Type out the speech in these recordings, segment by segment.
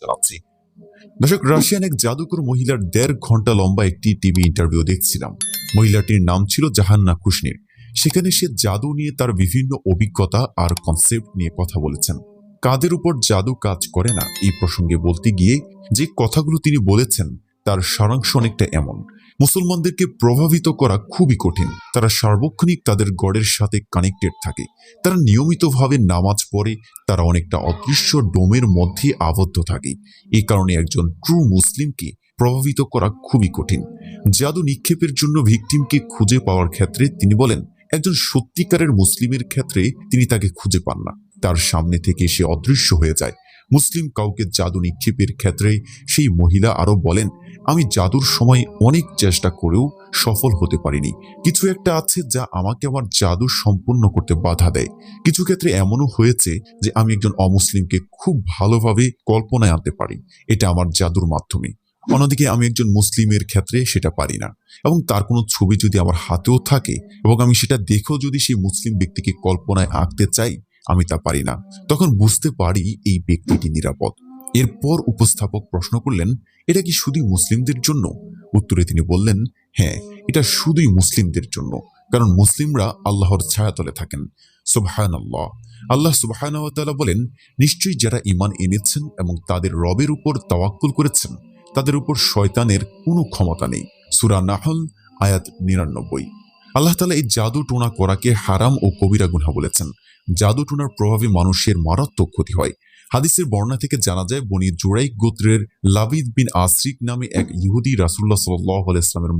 জানাচ্ছি দর্শক, রাশিয়ান এক জাদুকর মহিলার দেড় ঘণ্টা লম্বা একটি টিভি ইন্টারভিউ দেখছিলাম। মহিলাটির নাম ছিল জাহান্না কুশনির সেখানে সে জাদু নিয়ে তার বিভিন্ন অভিজ্ঞতা আর কনসেপ্ট নিয়ে কথা বলেছেন। কাদের উপর জাদু কাজ করে না, এই প্রসঙ্গে বলতে গিয়ে যে কথাগুলো তিনি বলেছেন, তার সারাংশ অনেকটা এমন। মুসলমানদেরকে প্রভাবিত করা খুবই কঠিন। তারা সার্বক্ষণিক তাদের গড়ের সাথে কানেক্টেড থাকে। তারা নিয়মিতভাবে নামাজ পড়ে, তারা অনেকটা অদৃশ্য ডোমের মধ্যে আবদ্ধ থাকে। এই কারণে একজন ট্রু মুসলিমকে প্রভাবিত করা খুবই কঠিন। জাদু নিক্ষেপের জন্য ভিকটিমকে খুঁজে পাওয়ার ক্ষেত্রে তিনি বলেন, একজন সত্যিকারের মুসলিমের ক্ষেত্রে তিনি তাকে খুঁজে পান না। তার সামনে থেকে সে অদৃশ্য হয়ে যায়। মুসলিম কাউকে জাদু নিক্ষেপের ক্ষেত্রে সেই মহিলা আরও বলেন আমি জাদুর সময় অনেক চেষ্টা করেও সফল হতে পারিনি। কিছু একটা আছে যা আমাকে আমার জাদু সম্পূর্ণ করতে বাধা দেয়। কিছু ক্ষেত্রে এমনও হয়েছে যে আমি একজন অমুসলিমকে খুব ভালোভাবে কল্পনায় আনতে পারি। এটা আমার জাদুর মাধ্যমে। অন্যদিকে আমি একজন মুসলিমের ক্ষেত্রে সেটা পারি না। এবং তার কোনো ছবি যদি আমার হাতেও থাকে এবং আমি সেটা দেখেও যদি সেই মুসলিম ব্যক্তিকে কল্পনায় আঁকতে চাই, আমি তা পারি না। তখন বুঝতে পারি এই ব্যক্তিটি নিরাপদ। এরপর উপস্থাপক প্রশ্ন করলেন, এটা কি শুধুই মুসলিমদের জন্য? উত্তরে তিনি বললেন হ্যাঁ এটা শুধুই মুসলিমদের জন্য, কারণ মুসলিমরা আল্লাহর ছায়াতলে থাকেন। সুবহান আল্লাহ আল্লাহ সুবহান বলেন, নিশ্চয়ই যারা ইমান এনেছেন এবং তাদের রবের উপর তাওয়াক্কুল করেছেন, তাদের উপর শয়তানের কোনো ক্ষমতা নেই। সুরা নাহল, আয়াত নিরানব্বই। আল্লাহ তালা এই জাদু টোনা করাকে হারাম ও কবিরা গুনা বলেছেন। জাদু টোনার প্রভাবে মানুষের মারাত্মক ক্ষতি হয়। হাদিসের বর্ণনা থেকে জানা যায়, বনি জোরাইক গোত্রের লাবিদ বিন আসরিক নামে এক ইহুদি রাসুল্লাহ সাল্লাহ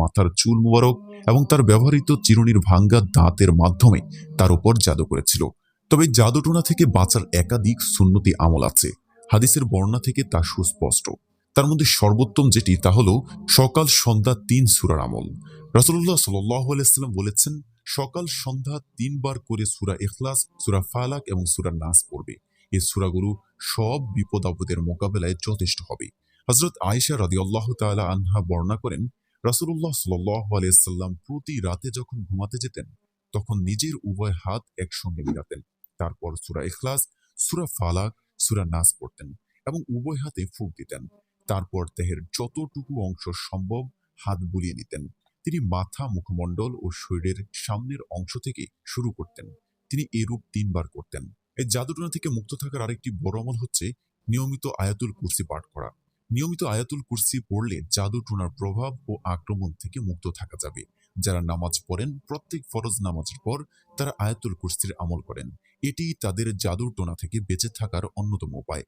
মাথার চুল মুবারক এবং তার ব্যবহৃত চিরুনির ভাঙ্গা দাঁতের মাধ্যমে তার উপর জাদু করেছিল। তবে জাদুটোনা থেকে বাঁচার একাধিক সুন্নতি আমল আছে। হাদিসের বর্ণনা থেকে তা সুস্পষ্ট। তার মধ্যে সর্বোত্তম যেটি তা হল, সকাল সন্ধ্যা তিন সুরার আমল। রাসুল্লাহ সাল্লাম বলেছেন, সকাল সন্ধ্যা তিনবার করে সুরা ইখলাস, সুরা ফালাক এবং সুরা নাস পড়বে। এই সুরাগুলো সব বিপদ আপদের মোকাবেলায় যথেষ্ট হবে। হজরত আয়েশা রাদিয়াল্লাহ তাআলা আনহা বর্ণনা করেন, রাসূলুল্লাহ সাল্লাল্লাহু আলাইহি সাল্লাম প্রতি রাতে যখন ঘুমাতে যেতেন, তখন নিজের উভয় হাত একসঙ্গে মিলাতেন। তারপর সুরা এখলাস সুরা ফালাক, সুরা নাস পড়তেন এবং উভয় হাতে ফুঁক দিতেন। তারপর দেহের যতটুকু অংশ সম্ভব হাত বুলিয়ে নিতেন। তিনি মাথা, মুখমণ্ডল ও শরীরের সামনের অংশ থেকে শুরু করতেন। তিনি এরূপ তিনবার করতেন। এই জাদুটনা থেকে মুক্ত থাকার আরেকটি বড় আমল হচ্ছে নিয়মিত আয়াতুল কুরসি পাঠ করা। নিয়মিত আয়াতুল কুরসি পড়লে জাদুটনার প্রভাব ও আক্রমণ থেকে মুক্ত থাকা যাবে। যারা নামাজ পড়েন, প্রত্যেক ফরজ নামাজের পর তারা আয়াতুল কুরসির আমল করেন। এটি তাদের জাদুর টোনা থেকে বেঁচে থাকার অন্যতম উপায়।